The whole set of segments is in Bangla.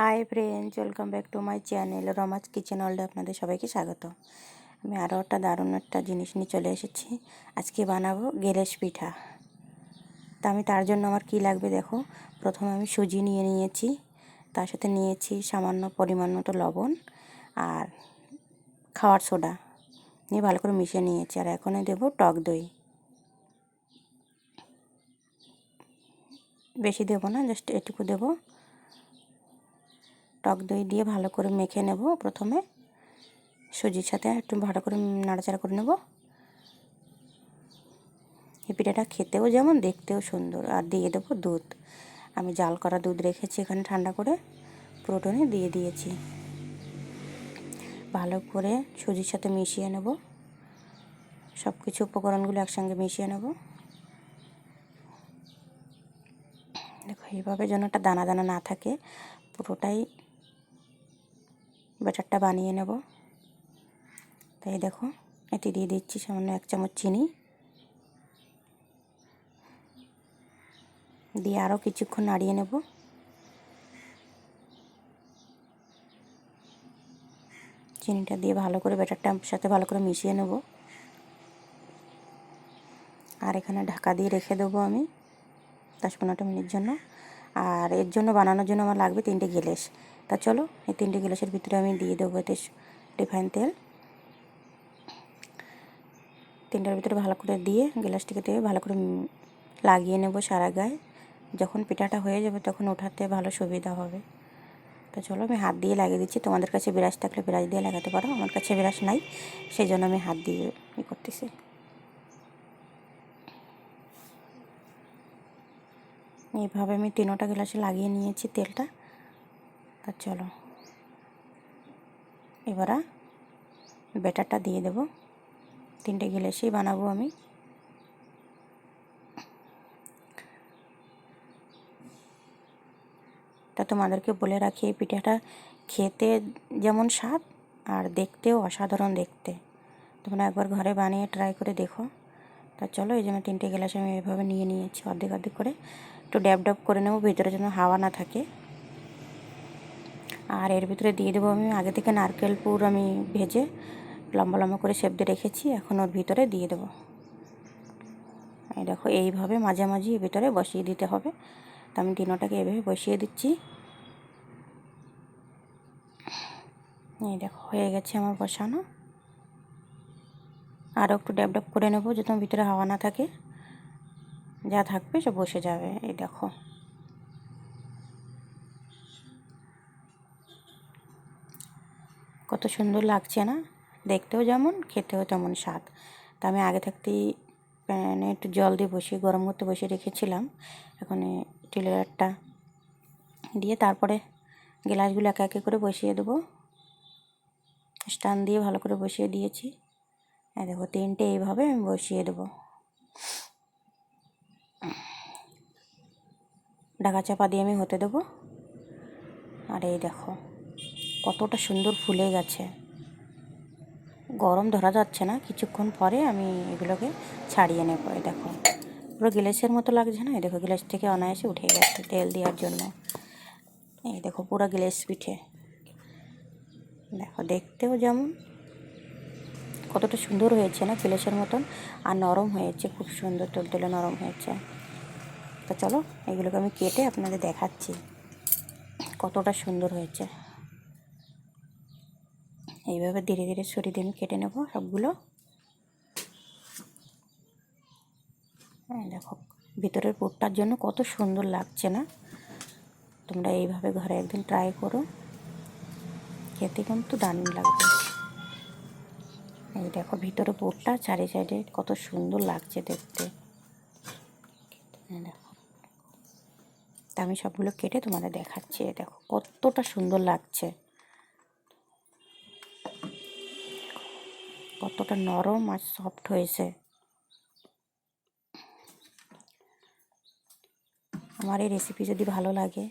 Hi friends welcome back to my channel রমাজ kitchen ওয়ার্ল্ডে আপনাদের সবাইকে স্বাগত। আমি আরও একটা দারুণ একটা জিনিস নিয়ে চলে এসেছি। আজকে বানাবো গেরেশ পিঠা। তা আমি তার জন্য আমার কি লাগবে দেখো। প্রথমে আমি সুজি নিয়ে নিয়েছি। তার সাথে নিয়েছি সামান্য পরিমাণ মতো লবণ আর খাওয়ার সোডা। নিয়ে ভালো করে মিশিয়ে নিয়েছি আর এখনই দেবো টক দই। বেশি দেবো না জাস্ট এটুকু দেবো। টক দই দিয়ে ভালো করে মেখে নেব প্রথমে। সুজির সাথে একটু ভালো করে নাড়াচাড়া করে নেব। এই পিঠাটা খেতেও যেমন দেখতেও সুন্দর। আর দিয়ে দেবো দুধ। আমি জাল করা দুধ রেখেছি এখানে ঠান্ডা করে। প্রোটনে দিয়ে দিয়েছি। ভালো করে সুজির সাথে মিশিয়ে নেব। সব কিছু উপকরণগুলো একসঙ্গে মিশিয়ে নেব। দেখো, এইভাবে যেন একটা দানা দানা না থাকে, পুরোটাই ব্যাটারটা বানিয়ে নেব। তাই দেখো এটি দিয়ে দিচ্ছি সামান্য এক চামচ চিনি। দিয়ে আরও কিছুক্ষণ নাড়িয়ে নেব। চিনিটা দিয়ে ভালো করে ব্যাটারটা সাথে ভালো করে মিশিয়ে নেব। আর এখানে ঢাকা দিয়ে রেখে দেবো আমি দশ পনেরোটা মিনিট জন্য। আর এর জন্য বানানোর জন্য আমার লাগবে তিনটে গেলেস। তা চলো, এই তিনটে গ্লাসের ভিতরে আমি দিয়ে দেবো এতে রিফাইন তেল। তিনটার ভিতরে ভালো করে দিয়ে গ্লাসটিকে দিয়ে ভালো করে লাগিয়ে নেব সারা গায়ে। যখন পিঠাটা হয়ে যাবে তখন ওঠাতে ভালো সুবিধা হবে। তো চলো, আমি হাত দিয়ে লাগিয়ে দিচ্ছি। তোমাদের কাছে বিরাজ থাকলে বিরাজ দিয়ে লাগাতে পারো। আমার কাছে বিরাজ নাই সেই জন্য আমি হাত দিয়ে ই করতেছি। এইভাবে আমি তিনোটা গ্লাসে লাগিয়ে নিয়েছি তেলটা। তা চলো। এবার ব্যাটারটা দিয়ে দেব। তিনটে গ্লাসেই বানাবো আমি। তা তোমাদেরকে বলে রাখি, এই পিঠাটা খেতে যেমন স্বাদ আর দেখতেও অসাধারণ দেখতে। তোমরা একবার ঘরে বানিয়ে ট্রাই করে দেখো। তা চলো, এই জন্য তিনটে গ্লাস আমি এভাবে নিয়ে নিয়েছি অর্ধেক অর্ধেক করে। একটু ড্যাব ড্যাব করে নেব, ভিতরে যেন হাওয়া না থাকে। আর এর ভিতরে দিয়ে দেবো আমি, আগে থেকে নারকেল, পুর আমি ভেজে লম্বা লম্বা করে সেপ দিয়ে রেখেছি, এখন ওর ভিতরে দিয়ে দেবো। এই দেখো, এইভাবে মাঝামাঝি ভিতরে বসিয়ে দিতে হবে। তো আমি ডিনোটাকে এইভাবে বসিয়ে দিচ্ছি। এই দেখো, হয়ে গেছে আমার বসানো। আরও একটু ড্যাব করে নেব যাতে ভিতরে হাওয়া না থাকে। যা থাকবে সব বসে যাবে, এই দেখো। কত সুন্দর লাগছে না? দেখতেও যেমন, খেতেও তেমন স্বাদ। তা আমি আগে থাকতেই প্যানে একটু জল দিয়ে বসিয়ে, গরম করতে বসিয়ে রেখেছিলাম। এখন টিলারটা দিয়ে তারপরে গ্লাসগুলো একে একে করে বসিয়ে দেবো। স্টান দিয়ে ভালো করে বসিয়ে দিয়েছি। হ্যাঁ দেখো, তিনটে এইভাবে আমি বসিয়ে দেবো। ঢাকা চাপা দিয়ে আমি হতে দেবো। আর এই দেখো কতটা সুন্দর ফুলে গেছে। গরম ধরা যাচ্ছে না, কিছুক্ষণ পরে আমি এগুলোকে ছাড়িয়ে নেব, এই দেখো। পুরো গ্লাসের মতো লাগছে না? এই দেখো, গ্লাস থেকে অনায়াসে উঠে গেছে তেল দেওয়ার জন্য। এই দেখো, পুরো গ্লাস পিঠে। দেখো, দেখতেও যেমন কতটা সুন্দর হয়েছে না, গ্লাসের মতন। আর নরম হয়েছে, খুব সুন্দর তুলতুলে নরম হয়েছে। তো চলো, এগুলোকে আমি কেটে আপনাদের দেখাচ্ছি কতটা সুন্দর হয়েছে। এইভাবে ধীরে ধীরে সরিয়ে দিয়ে আমি কেটে নেব সবগুলো। দেখো, ভিতরের পুরটার জন্য কত সুন্দর লাগছে না? তোমরা এইভাবে ঘরে একদিন ট্রাই করো। খেতে কিন্তু দারুণ লাগবে। এই দেখো, ভিতরে পুরটা চারি সাইডে কত সুন্দর লাগছে দেখতে। দেখো, তা আমি সবগুলো কেটে তোমাদের দেখাচ্ছি দেখো, কতটা সুন্দর লাগছে। কতটা নরম আর সফট হয়েছে। আমার এই রেসিপি যদি ভালো লাগে,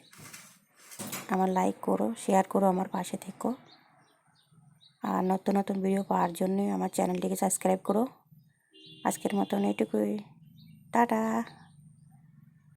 আমার লাইক করো শেয়ার করো আমার পাশে থেকো। আর নতুন নতুন ভিডিও পাওয়ার জন্যই আমার চ্যানেলটিকে সাবস্ক্রাইব করো। আজকের মতন এটুকুই টাটা!